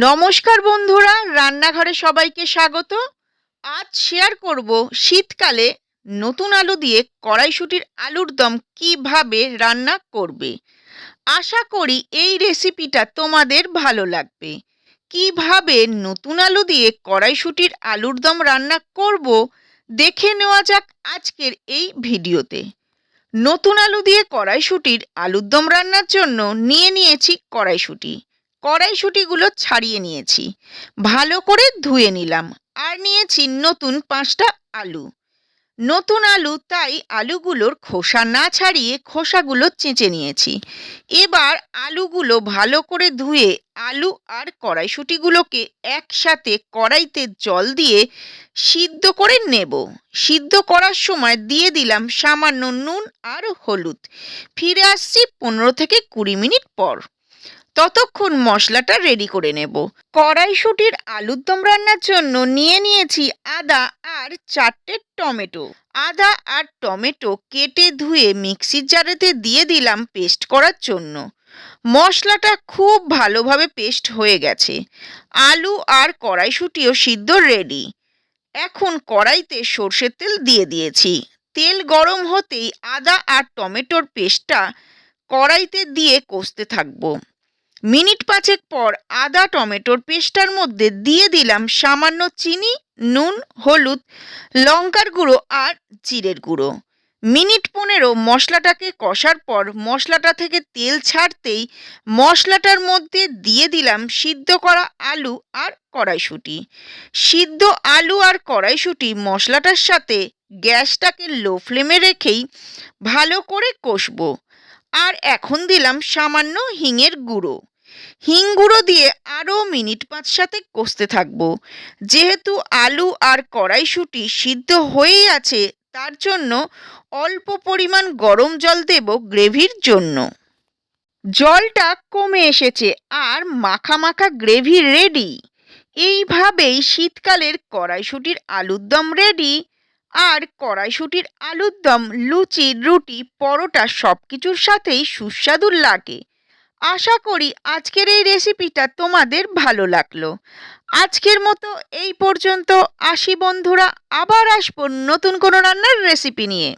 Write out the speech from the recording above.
নমস্কার বন্ধুরা, রান্নাঘরে সবাইকে স্বাগত। আজ শেয়ার করব শীতকালে নতুন আলু দিয়ে কড়াইশুটির আলুর দম কীভাবে রান্না করবে। আশা করি এই রেসিপিটা তোমাদের ভালো লাগবে। কীভাবে নতুন আলু দিয়ে কড়াইশুটির আলুর দম রান্না করব দেখে নেওয়া যাক আজকের এই ভিডিওতে। নতুন আলু দিয়ে কড়াইশুটির আলুর দম রান্নার জন্য নিয়ে নিয়েছি কড়াইশুটি। কড়াইশুটিগুলো ছাড়িয়ে নিয়েছি। ভালো করে ধুয়ে নিলাম আর নিয়েছি নতুন পাঁচটা আলু। নতুন আলু, তাই আলুগুলোর খোসা না ছাড়িয়ে খোসাগুলো চেঁচে নিয়েছি। এবার আলুগুলো ভালো করে ধুয়ে আলু আর কড়াইশুটিগুলোকে একসাথে কড়াইতে জল দিয়ে সিদ্ধ করে নেব। সিদ্ধ করার সময় দিয়ে দিলাম সামান্য নুন আর হলুদ। ফিরে আসছি পনেরো থেকে কুড়ি মিনিট পর। ততক্ষণ মশলাটা রেডি করে নেব। কড়াইশুটির আলুর দম রান্নার জন্য নিয়ে নিয়েছি আদা আর চারটে টমেটো। আদা আর টমেটো কেটে ধুয়ে মিক্সির জারেতে দিয়ে দিলাম পেস্ট করার জন্য। মশলাটা খুব ভালোভাবে পেস্ট হয়ে গেছে। আলু আর কড়াইশুটিও সিদ্ধ রেডি এখন কড়াইতে সর্ষের তেল দিয়ে দিয়েছি। তেল গরম হতেই আদা আর টমেটোর পেস্টটা কড়াইতে দিয়ে কষতে থাকব। মিনিট পাঁচেক পর আদা টমেটোর পেস্টার মধ্যে দিয়ে দিলাম সামান্য চিনি, নুন, হলুদ, লঙ্কার গুঁড়ো আর জিরের গুঁড়ো। মিনিট পনেরো মশলাটাকে কষার পর মশলাটা থেকে তেল ছাড়তেই মশলাটার মধ্যে দিয়ে দিলাম সিদ্ধ করা আলু আর কড়াইশুঁটি। সিদ্ধ আলু আর কড়াইশুঁটি মশলাটার সাথে গ্যাসটাকে লো ফ্লেমে রেখেই ভালো করে কষবো। আর এখন দিলাম সামান্য হিঙের গুঁড়ো। হিং গুঁড়ো দিয়ে আরও মিনিট পাঁচ সাথে কষতে থাকব। যেহেতু আলু আর কড়াইশুঁটি সিদ্ধ হয়েই আছে, তার জন্য অল্প পরিমাণ গরম জল দেব গ্রেভির জন্য। জলটা কমে এসেছে আর মাখা মাখা গ্রেভি রেডি। এইভাবেই শীতকালের কড়াইশুঁটির আলুর দম রেডি। আর কড়াইশুঁটির আলুর দম, লুচি, রুটি, পরোটা সব কিছুর সাথেই সুস্বাদু লাগে। আশা করি আজকের এই রেসিপিটা তোমাদের ভালো লাগল। আজকের মতো এই পর্যন্ত। আসি বন্ধুরা, আবার আসব নতুন কোনো রান্নার রেসিপি নিয়ে।